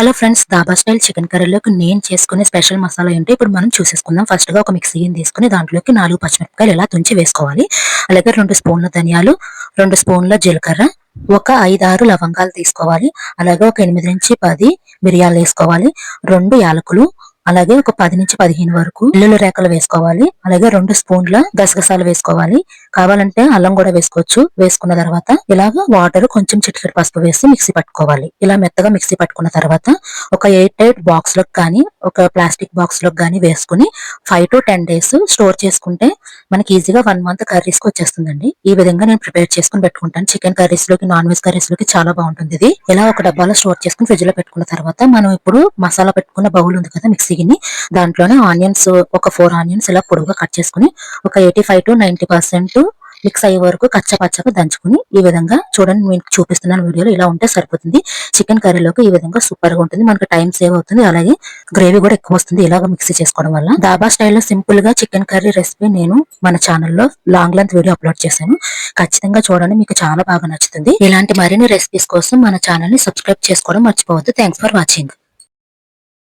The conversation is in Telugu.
Hello friends dhaba style chicken కర్రీలోకి నేను చేసుకునే స్పెషల్ మసాలా ఏంటో ఇప్పుడు మనం చూసేసుకుందాం. ఫస్ట్గా ఒక మిక్సీని తీసుకుని దాంట్లోకి నాలుగు పచ్చిమిరపకాయలు ఇలా తుంచి వేసుకోవాలి. అలాగే రెండు స్పూన్ల ధనియాలు రెండు స్పూన్ల జీలకర్ర ఒక ఐదు ఆరు లవంగాలు తీసుకోవాలి. అలాగే ఒక ఎనిమిది నుంచి పది మిరియాలు వేసుకోవాలి. రెండు యాలకులు అలాగే ఒక పది నుంచి పదిహేను వరకు ఎల్లుల్లి రేఖలు వేసుకోవాలి. అలాగే రెండు స్పూన్ల గసగసాలు వేసుకోవాలి. కావాలంటే అల్లం కూడా వేసుకోవచ్చు. వేసుకున్న తర్వాత ఇలాగ వాటర్ కొంచెం చిటికెడు పసుపు వేసి మిక్సీ పట్టుకోవాలి. ఇలా మెత్తగా మిక్సీ పట్టుకున్న తర్వాత ఒక ఎయిట్ ఎయిట్ బాక్స్లో కానీ ఒక ప్లాస్టిక్ బాక్స్లో కానీ వేసుకుని five to ten days store చేసుకుంటే మనకి ఈజీగా వన్ మంత్ కర్రీస్కి వచ్చేస్తుందండి. ఈ విధంగా నేను ప్రిపేర్ చేసుకుని పెట్టుకుంటాను. చికెన్ కర్రీస్లోకి నాన్ వెజ్ కర్రీస్లోకి చాలా బాగుంటుంది ఇది. ఇలా ఒక డబ్బాలో స్టోర్ చేసుకుని ఫ్రిడ్జ్లో పెట్టుకున్న తర్వాత మనం ఇప్పుడు మసాలా పెట్టుకున్న బౌల్ ఉంది కదా సిగిని దాంట్లోనే ఆనియన్స్ ఒక ఫోర్ ఆనియన్స్ ఇలా పొడుగుగా కట్ చేసుకుని ఒక eighty five to ninety percent mix అయ్యే వరకు కచ్చపచ్చగా దంచుకుని ఈ విధంగా చూడండి మీకు చూపిస్తున్నాను వీడియోలో ఇలా ఉంటే సరిపోతుంది. చికెన్ కర్రీలోకి ఈ విధంగా సూపర్గా ఉంటుంది. మనకి టైం సేవ్ అవుతుంది. అలాగే గ్రేవీ కూడా ఎక్కువ వస్తుంది. ఇలాగ మిక్సీ చేసుకోవడం వల్ల దాబా స్టైల్లో సింపుల్గా చికెన్ కర్రీ రెసిపీ నేను మన ఛానల్లో లాంగ్ లెంత్ వీడియో అప్లోడ్ చేశాను. ఖచ్చితంగా చూడండి మీకు చాలా బాగా నచ్చుతుంది. ఇలాంటి మరిన్ని రెసిపీస్ కోసం మన ఛానల్ని సబ్స్క్రైబ్ చేసుకోవడం మర్చిపోవద్దు. Thanks for watching.